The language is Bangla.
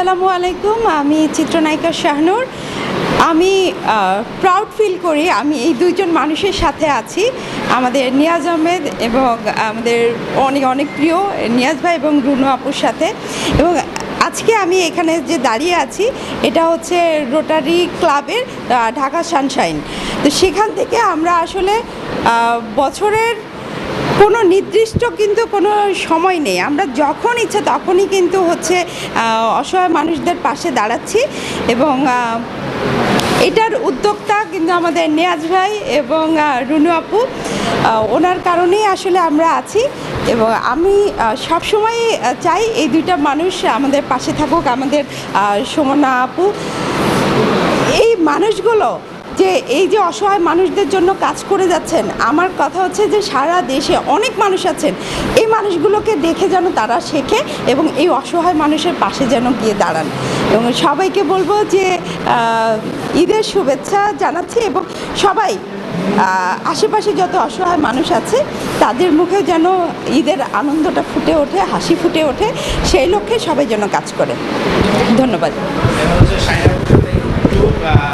আসসালামু আলাইকুম, আমি চিত্রনায়িকা শাহনূর। আমি প্রাউড ফিল করি আমি এই দুইজন মানুষের সাথে আছি। আমাদের নিয়াজ আহমেদ এবং আমাদের অনেক অনেক প্রিয় নিয়াজ ভাই এবং রুনু আপুর সাথে। এবং আজকে আমি এখানে যে দাঁড়িয়ে আছি, এটা হচ্ছে রোটারি ক্লাবের ঢাকা সানশাইন। তো সেখান থেকে আমরা আসলে বছরের কোনো নির্দিষ্ট কিন্তু কোনো সময় নেই। আমরা যখন ইচ্ছা তখনই কিন্তু হচ্ছে অসহায় মানুষদের পাশে দাঁড়াচ্ছি এবং এটার উদ্যোক্তা কিন্তু আমাদের নেয়াজ ভাই এবং রুনু আপু। ওনার কারণেই আসলে আমরা আছি এবং আমি সব সময় চাই এই দুইটা মানুষ আমাদের পাশে থাকুক, আমাদের সুমনা আপু। এই মানুষগুলো যে এই যে অসহায় মানুষদের জন্য কাজ করে যাচ্ছেন, আমার কথা হচ্ছে যে সারা দেশে অনেক মানুষ আছেন, এই মানুষগুলোকে দেখে যেন তারা শেখে এবং এই অসহায় মানুষের পাশে যেন গিয়ে দাঁড়ান। এবং সবাইকে বলব যে ঈদের শুভেচ্ছা জানাচ্ছি এবং সবাই আশেপাশে যত অসহায় মানুষ আছে, তাদের মুখে যেন ঈদের আনন্দটা ফুটে ওঠে, হাসি ফুটে ওঠে, সেই লক্ষ্যে সবাই যেন কাজ করে। ধন্যবাদ।